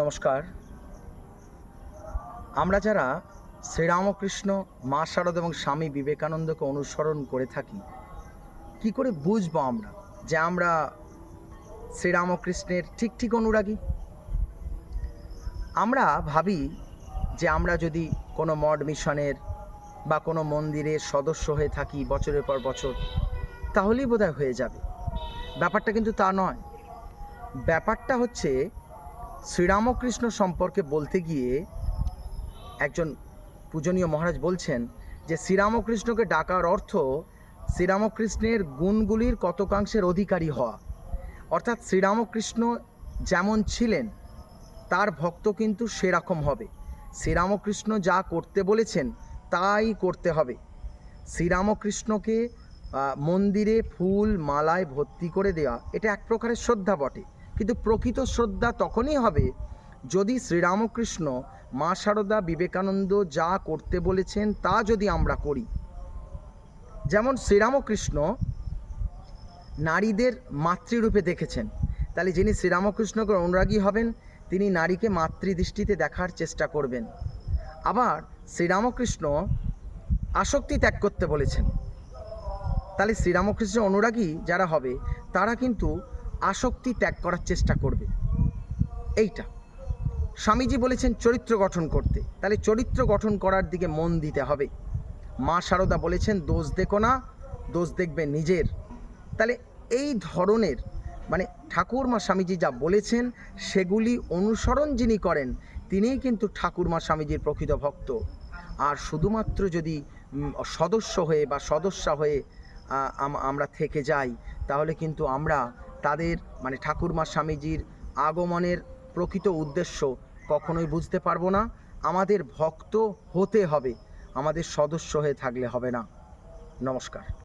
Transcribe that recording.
নমস্কার। আমরা যারা শ্রীরামকৃষ্ণ মা শারদ এবং স্বামী বিবেকানন্দকে অনুসরণ করে থাকি, কি করে বুঝব আমরা যে আমরা শ্রীরামকৃষ্ণের ঠিক ঠিক অনুরাগী? আমরা ভাবি যে আমরা যদি কোনো মড মিশনের বা কোনো মন্দিরের সদস্য হয়ে থাকি বছরের পর বছর, তাহলেই বোধহয় হয়ে যাবে। ব্যাপারটা কিন্তু তা নয়। ব্যাপারটা হচ্ছে শ্রীরামকৃষ্ণ সম্পর্কে বলতে গিয়ে একজন পূজনীয় মহারাজ বলছেন যে শ্রীরামকৃষ্ণকে ডাকার অর্থ শ্রীরামকৃষ্ণের গুণগুলির কতকাংশের অধিকারী হওয়া। অর্থাৎ শ্রীরামকৃষ্ণ যেমন ছিলেন, তার ভক্ত কিন্তু সেরকম হবে। শ্রীরামকৃষ্ণ যা করতে বলেছেন, তাই করতে হবে। শ্রীরামকৃষ্ণকে মন্দিরে ফুল, মালায় ভর্তি করে দেওয়া, এটা এক প্রকারের শ্রদ্ধা বটে। কিন্তু প্রকৃত শ্রদ্ধা তখনই হবে যদি শ্রীরামকৃষ্ণ মা শারদা বিবেকানন্দ যা করতে বলেছেন তা যদি আমরা করি। যেমন শ্রীরামকৃষ্ণ নারীদের মাতৃরূপে দেখেছেন, তাহলে যিনি শ্রীরামকৃষ্ণকে অনুরাগী হবেন, তিনি নারীকে মাতৃদৃষ্টিতে দেখার চেষ্টা করবেন। আবার শ্রীরামকৃষ্ণ আসক্তি ত্যাগ করতে বলেছেন, তাহলে শ্রীরামকৃষ্ণের অনুরাগী যারা হবে, তারা কিন্তু আসক্তি ত্যাগ করার চেষ্টা করবে। এইটা। স্বামীজি বলেছেন চরিত্র গঠন করতে। তাহলে চরিত্র গঠন করার দিকে মন দিতে হবে। মা শারদা বলেছেন, দোষ দেখো না, দোষ দেখবে নিজের। তাহলে এই ধরনের মানে ঠাকুরমা স্বামীজি যা বলেছেন, সেগুলি অনুসরণ যিনি করেন, তিনিই কিন্তু ঠাকুরমা স্বামীজির প্রকৃত ভক্ত। আর শুধুমাত্র যদি সদস্য হয়ে বা সদস্যা হয়ে আমরা থেকে যাই, তাহলে কিন্তু আমরা তাদের মানে ঠাকুরমা স্বামীজির আগমনের প্রকৃত উদ্দেশ্য কখনোই বুঝতে পারব না। আমাদের ভক্ত হতে হবে, আমাদের সদস্য হয়ে থাকলে হবে না। নমস্কার।